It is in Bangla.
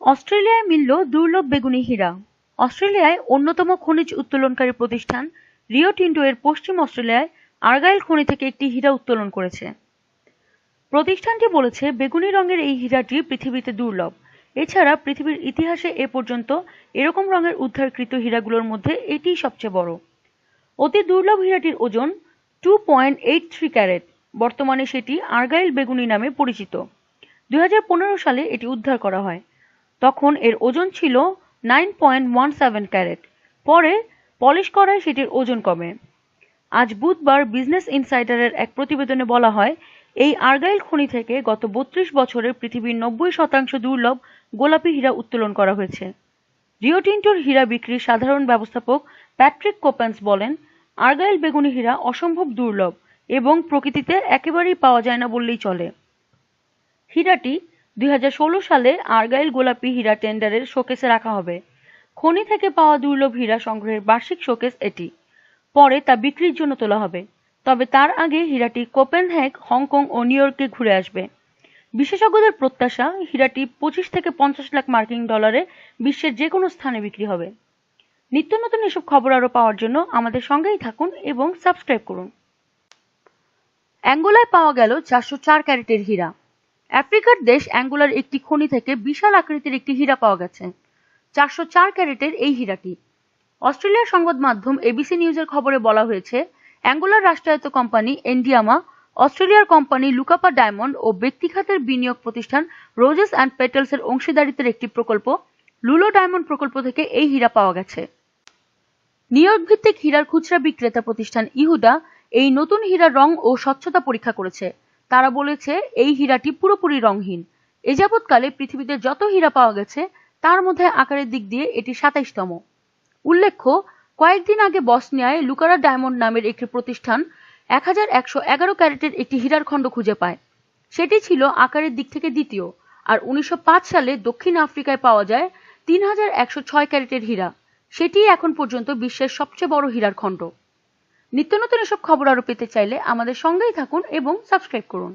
অস্ট্রেলিয়ায় মিলল দুর্লভ বেগুনি হীরা। অস্ট্রেলিয়ায় অন্যতম খনিজ উত্তোলনকারী প্রতিষ্ঠান রিও টিন্টো এর পশ্চিম অস্ট্রেলিয়ায় আর্গাইল খনি থেকে একটি হীরা উত্তোলন করেছে। প্রতিষ্ঠানটি বলেছে, বেগুনি রঙের এই হীরাটি পৃথিবীতে দুর্লভ। এছাড়া পৃথিবীর ইতিহাসে এ পর্যন্ত এরকম রঙের উদ্ধারকৃত হীরাগুলোর মধ্যে এটিই সবচেয়ে বড়। অতি দুর্লভ হীরাটির ওজন two point eight three carat. বর্তমানে সেটি আর্গাইল বেগুনি নামে পরিচিত। দুই হাজার পনেরো সালে এটি উদ্ধার করা হয়। তখন এর ওজন ছিল nine point one seven carat. পরে পলিশ করায় সেটির ওজন কমে। আজ বুধবার বিজনেস ইনসাইডারের এক প্রতিবেদনে বলা হয়, এই আর্গাইল খনি থেকে গত বত্রিশ বছরে পৃথিবীর নব্বই শতাংশ দুর্লভ গোলাপি হীরা উত্তোলন করা হয়েছে। রিওটিন্টোর হীরা বিক্রির সাধারণ ব্যবস্থাপক প্যাট্রিক কোপেন্স বলেন, আর্গাইল বেগুনি হীরা অসম্ভব দুর্লভ এবং প্রকৃতিতে একেবারেই পাওয়া যায় না বললেই চলে। হীরাটি দুই হাজার ষোলো সালে আর্গাইল গোলাপি হীরা টেন্ডারের শোকেসে রাখা হবে। খনি থেকে পাওয়া দুর্লভ হীরা সংগ্রহের বার্ষিক শোকেস এটি। পরে তা বিক্রির জন্য তোলা হবে। তবে তার আগে হীরাটি কোপেনহেগ, হংকং ও নিউ ইয়র্কে ঘুরে আসবে। বিশেষজ্ঞদের প্রত্যাশা, হীরাটি পঁচিশ থেকে পঞ্চাশ লাখ মার্কিন ডলারে বিশ্বের যে কোনো স্থানে বিক্রি হবে। নিত্য নতুন এসব খবর আরও পাওয়ার জন্য আমাদের সঙ্গেই থাকুন এবং সাবস্ক্রাইব করুন। অ্যাঙ্গোলায় পাওয়া গেল চারশো চার ক্যারেটের হীরা। আফ্রিকার দেশ অ্যাঙ্গোলার একটি খনি থেকে বিশাল আকৃতির একটি হীরা পাওয়া গেছে। চারশো চার ক্যারেটের এই হীরাটি। অস্ট্রেলিয়ার সংবাদ মাধ্যম এবিসি নিউজের খবরে বলা হয়েছে, অ্যাঙ্গোলার রাষ্ট্রায়ত্ত কোম্পানি এন্ডিয়ামা, অস্ট্রেলিয়ার কোম্পানি লুকাপা ডায়মন্ড ও ব্যক্তিখাতের বিনিয়োগ প্রতিষ্ঠান রোজেস অ্যান্ড পেটেলস এর অংশীদারিত্বের একটি প্রকল্প, লুলো ডায়মন্ড প্রকল্প থেকে এই হীরা পাওয়া গেছে। নিউইয়র্ক ভিত্তিক হীরার খুচরা বিক্রেতা প্রতিষ্ঠান ইহুডা এই নতুন হীরার রং ও স্বচ্ছতা পরীক্ষা করেছে। তারা বলেছে, এই হীরাটি পুরোপুরি রংহীন এ যাবৎকালে পৃথিবীতে যত হীরা পাওয়া গেছে, তার মধ্যে আকারের দিক দিয়ে এটি সাতাইশতম। উল্লেখ্য, কয়েকদিন আগে বসনিয়ায় লুকারা ডায়মন্ড নামের একটি প্রতিষ্ঠান এক হাজার একশো এগারো ক্যারেটের একটি হীরার খণ্ড খুঁজে পায়। সেটি ছিল আকারের দিক থেকে দ্বিতীয়, আর উনিশশো পাঁচ সালে দক্ষিণ আফ্রিকায় পাওয়া যায় তিন হাজার একশো ছয় ক্যারেটের হীরা। সেটি এখন পর্যন্ত বিশ্বের সবচেয়ে বড় হীরার খণ্ড। নিত্য নতুন এসব খবর আরও পেতে চাইলে আমাদের সঙ্গেই থাকুন এবং সাবস্ক্রাইব করুন।